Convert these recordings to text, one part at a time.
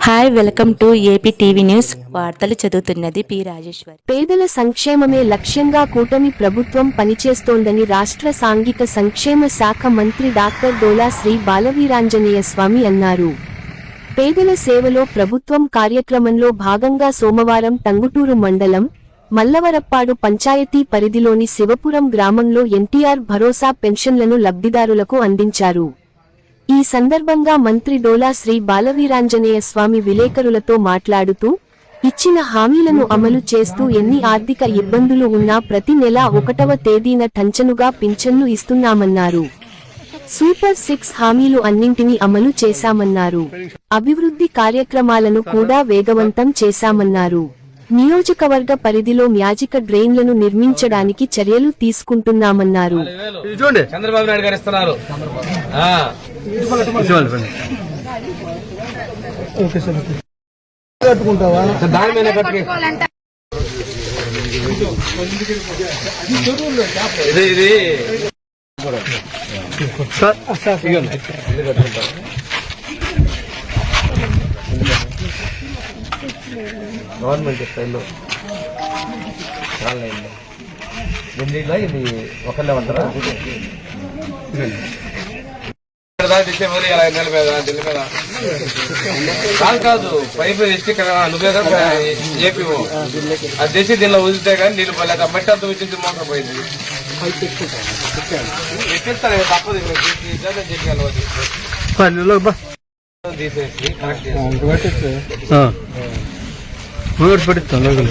Hi welcome to AP TV news వార్తలు చదువుతున్నది P Rajeshwar. పేదల సంక్షేమమే లక్ష్యంగా కూటమి ప్రభుత్వం పనిచేస్తోందని రాష్ట్ర సాంఘిక సంక్షేమ శాఖ మంత్రి డాక్టర్ డోలా శ్రీ బాలవీరాంజనేయ స్వామి అన్నారు. పేదల సేవలో ప్రభుత్వం కార్యక్రమంలో భాగంగా సోమవారం టంగుటూరు మండలం మల్లవరప్పాడు పంచాయతీ పరిధిలోని శివపురం గ్రామంలో ఎన్టీఆర్ భరోసా పెన్షన్లను లబ్ధిదారులకు అందించారు. ఈ సందర్భంగా మంత్రి డోలా శ్రీ బాలవీరాంజనేయ స్వామి విలేకరులతో మాట్లాడుతూ ఇచ్చిన హామీలను అమలు చేస్తూ ఎన్ని ఆర్థిక ఇబ్బందులు ఉన్నా ప్రతి నెల ఒకటవ తేదీన టంచనుగా పింఛన్ను ఇస్తున్నామన్నారు. సూపర్ సిక్స్ హామీలు అన్నింటినీ అమలు చేశామన్నారు. అభివృద్ధి కార్యక్రమాలను కూడా వేగవంతం చేశామన్నారు. నియోజకవర్గ పరిధిలో మ్యాజిక డ్రైన్లను నిర్మించడానికి చర్యలు తీసుకుంటున్నామన్నారు. ఇది చూడండి. చంద్రబాబు నాయుడు గారు ఇస్తున్నారు. ఇది ఇది. గవర్నమెంట్ స్టైల్లో. ఆన్లైన్లో రెండిట్లో ఇది ఒకళ్ళే ఉంటారా? కాదు కాదు. పైపు తెచ్చి ఇక్కడ నువ్వే ఏపీ అది తెచ్చి దీనిలో వదిలితే కానీ నీళ్ళు పోలేక మట్టి అంతా వచ్చింది మోటార్ పోయింది. ఎక్కిస్తాను తప్పదు. చెప్పి తీసేసి కనెక్ట్ చేసి మూడు పడిస్తాను లోకల్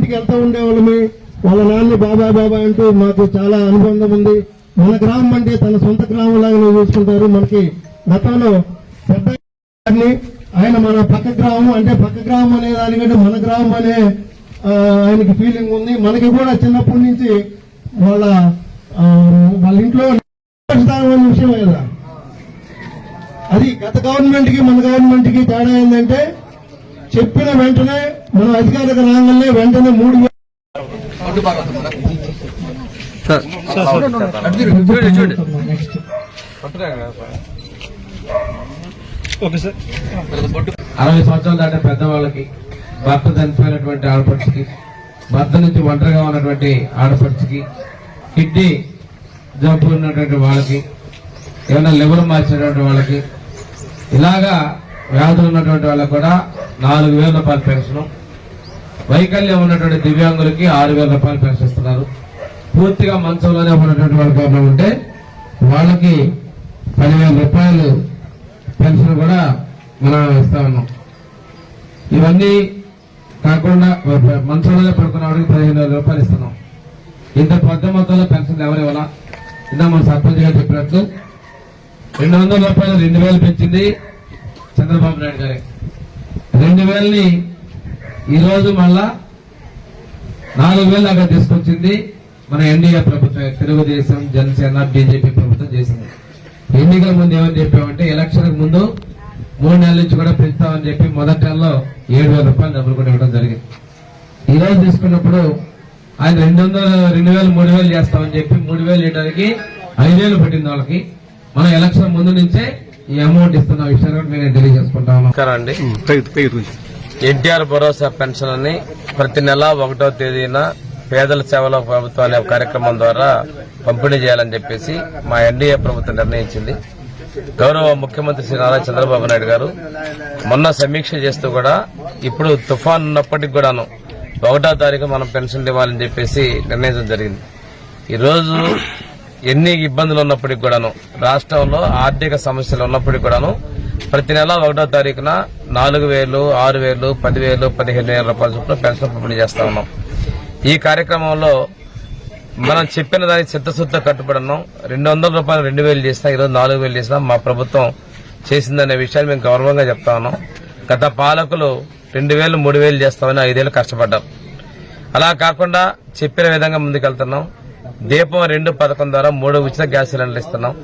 సార్ ఇది ఇంటికి ఉండేవాళ్ళమి. వాళ్ళ నాన్న బాబాయ్ బాబాయ్ అంటూ మాకు చాలా అనుబంధం ఉంది. మన గ్రామం అంటే తన సొంత గ్రామం లాగానే చూసుకుంటారు. మనకి గతంలో పెద్ద ఆయన మన పక్క గ్రామం అంటే పక్క గ్రామం అనే దానికంటే మన గ్రామం అనే ఆయనకి ఫీలింగ్ ఉంది. మనకి కూడా చిన్నప్పటి నుంచి వాళ్ళ వాళ్ళ ఇంట్లో విషయం కదా. అది గత గవర్నమెంట్కి మన గవర్నమెంట్కి తేడా ఏంటంటే చెప్పిన వెంటనే మనం అధికారిక రాగానే వెంటనే మూడు అరవై సంవత్సరాలు దాటిన పెద్దవాళ్ళకి భర్త చనిపోయినటువంటి ఆడపడుచుకి భర్త నుంచి ఒంటరిగా ఉన్నటువంటి ఆడపడుచుకి కిడ్నీ జబ్బు ఉన్నటువంటి వాళ్ళకి ఏమైనా లివర్ మార్చినటువంటి వాళ్ళకి ఇలాగా వ్యాధులు ఉన్నటువంటి వాళ్ళకి కూడా నాలుగు వేల రూపాయల పెన్షన్ వైకల్యం ఉన్నటువంటి దివ్యాంగులకి ఆరు వేల రూపాయలు పెన్షన్ ఇస్తున్నారు. పూర్తిగా మంచంలోనే ఉన్నటువంటి వాళ్ళ ఎవరైనా ఉంటే వాళ్ళకి పదివేల రూపాయలు పెన్షన్ కూడా మనం ఇస్తా ఉన్నాం. ఇవన్నీ కాకుండా మంచంలోనే పడుతున్న వాడికి పదిహేను వేల రూపాయలు ఇస్తున్నాం. ఇంత పెద్ద మొత్తంలో పెన్షన్ ఎవరు ఇవ్వాలా? ఇందా మన సర్పంచ్ గారు చెప్పినట్లు రెండు వందల రూపాయలు రెండు వేలు పెంచింది చంద్రబాబు నాయుడు గారి. రెండు వేలని ఈరోజు మళ్ళా నాలుగు వేలు దాకా తీసుకొచ్చింది మన ఎన్డీఏ ప్రభుత్వం తెలుగుదేశం జనసేన బీజేపీ ప్రభుత్వం చేసింది. ఎన్నికల ముందు ఏమని చెప్పామంటే ఎలక్షన్ ముందు మూడు నెలల నుంచి కూడా పెంచుతామని చెప్పి మొదటి నెలలో ఏడు వేల రూపాయలు డబ్బులు కూడా ఇవ్వడం జరిగింది. ఈ రోజు తీసుకున్నప్పుడు ఆయన రెండు వందలు రెండు వేలు మూడు వేలు చేస్తామని చెప్పి మూడు వేలు ఇవ్వడానికి ఐదేళ్ళు పట్టింది వాళ్ళకి. మనం ఎలక్షన్ ముందు నుంచే ఈ అమౌంట్ ఇస్తున్న విషయాన్ని కూడా నేను తెలియజేసుకుంటా ఎన్టీఆర్ భరోసా పెన్షన్ అని ప్రతి నెల ఒకటో తేదీన పేదల సేవల ప్రభుత్వం అనే కార్యక్రమం ద్వారా పంపిణీ చేయాలని చెప్పేసి మా ఎన్డీఏ ప్రభుత్వం నిర్ణయించింది. గౌరవ ముఖ్యమంత్రి శ్రీ నారా చంద్రబాబు నాయుడు గారు మొన్న సమీక్ష చేస్తూ కూడా ఇప్పుడు తుఫాన్ ఉన్నప్పటికి కూడాను ఒకటో తారీఖు మనం పెన్షన్ ఇవ్వాలని చెప్పేసి నిర్ణయించడం జరిగింది. ఈరోజు ఎన్ని ఇబ్బందులు ఉన్నప్పటికి కూడాను రాష్ట్రంలో ఆర్థిక సమస్యలు ఉన్నప్పటికి కూడాను ప్రతి నెల ఒకటో తారీఖున నాలుగు వేలు ఆరు వేలు పదివేలు పదిహేను వేల రూపాయల చొప్పున పెన్షన్ పంపిణీ చేస్తా ఉన్నాం. ఈ కార్యక్రమంలో మనం చెప్పిన దానికి చిత్తశుద్ధితో కట్టుబడినాం. రెండు వందల రూపాయలు రెండు వేలు చేసినా ఈరోజు నాలుగు వేలు చేసినా మా ప్రభుత్వం చేసిందనే విషయాన్ని మేము గౌరవంగా చెప్తా ఉన్నాం. గత పాలకులు రెండు వేలు మూడు వేలు చేస్తామని ఐదేళ్ళు కష్టపడ్డాం. అలా కాకుండా చెప్పిన విధంగా ముందుకెళ్తున్నాం. దీపం రెండు పథకం ద్వారా మూడు ఉచిత గ్యాస్ సిలిండర్లు ఇస్తున్నాం.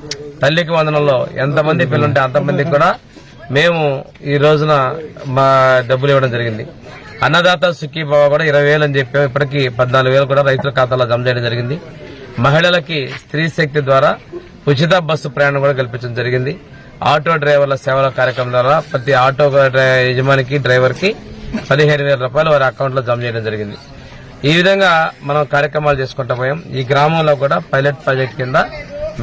తల్లికి వందనంలో ఎంతమంది పిల్లలుంటే అంతమందికి కూడా మేము ఈ రోజున మా డబ్బులు ఇవ్వడం జరిగింది. అన్నదాత సుఖీ బాబా కూడా ఇరవై వేలు అని చెప్పాము ఇప్పటికీ పద్నాలుగు వేలు కూడా రైతుల ఖాతాలో జమ చేయడం జరిగింది. మహిళలకి స్త్రీ శక్తి ద్వారా ఉచిత బస్సు ప్రయాణం కూడా కల్పించడం జరిగింది. ఆటో డ్రైవర్ల సేవల కార్యక్రమం ద్వారా ప్రతి ఆటో యజమానికి డ్రైవర్కి పదిహేను వేల రూపాయలు వారి అకౌంట్లో జమ చేయడం జరిగింది. ఈ విధంగా మనం కార్యక్రమాలు చేసుకుంటూ పోయాం. ఈ గ్రామంలో కూడా పైలట్ ప్రాజెక్ట్ కింద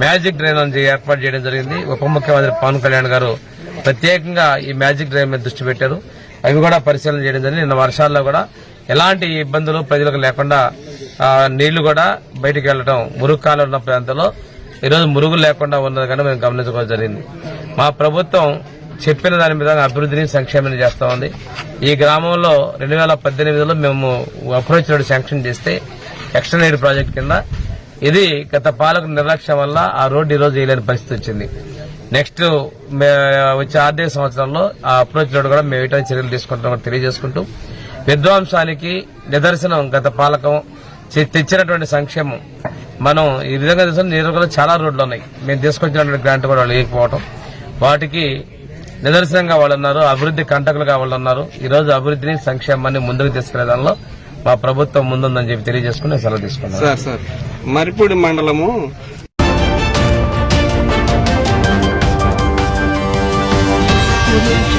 మ్యాజిక్ డ్రైన్ ఏర్పాటు చేయడం జరిగింది. ఉప ముఖ్యమంత్రి పవన్ కళ్యాణ్ గారు ప్రత్యేకంగా ఈ మ్యాజిక్ డ్రైవ్ మీద దృష్టి పెట్టారు. అవి కూడా పరిశీలన చేయడం జరిగింది. నిన్న వర్షాల్లో కూడా ఎలాంటి ఇబ్బందులు ప్రజలకు లేకుండా నీళ్ళు కూడా బయటికి వెళ్ళడం మురుగు కాలం ఉన్న ప్రాంతంలో ఈరోజు మురుగు లేకుండా ఉన్నది కానీ మేము గమనించుకోవడం జరిగింది. మా ప్రభుత్వం చెప్పిన దాని మీద అభివృద్ధిని సంక్షేమం చేస్తా ఉంది. ఈ గ్రామంలో రెండు వేల పద్దెనిమిదిలో మేము అప్రోచ్ రోడ్ శాంక్షన్ చేస్తే ఎక్స్టర్న్ ఎయిడ్ ప్రాజెక్ట్ కింద ఇది గత పాలకు నిర్లక్ష్యం వల్ల ఆ రోడ్డు ఈ రోజు వేయలేని పరిస్థితి వచ్చింది. నెక్స్ట్ వచ్చే ఆర్థిక సంవత్సరంలో ఆ అప్రోచ్ రోడ్ కూడా మేము ఎటువంటి చర్యలు తీసుకుంటామని తెలియజేసుకుంటూ విధ్వంసానికి నిదర్శనం గత పాలకం తెచ్చినటువంటి సంక్షేమం. మనం ఈ విధంగా తీసుకుని చాలా రోడ్లు ఉన్నాయి. మేము తీసుకొచ్చినటువంటి గ్రాంట్ కూడా వాళ్ళు లేకపోవటం వాటికి నిదర్శనంగా వాళ్ళు ఉన్నారు అభివృద్ధి కంటకులుగా వాళ్ళు ఉన్నారు. ఈ రోజు అభివృద్ధిని సంక్షేమాన్ని ముందుకు తీసుకునే దానిలో మా ప్రభుత్వం ముందుందని చెప్పి తెలియజేసుకుని సెలవు తీసుకున్నాం సార్ సార్. మరిపూడి మండలము remove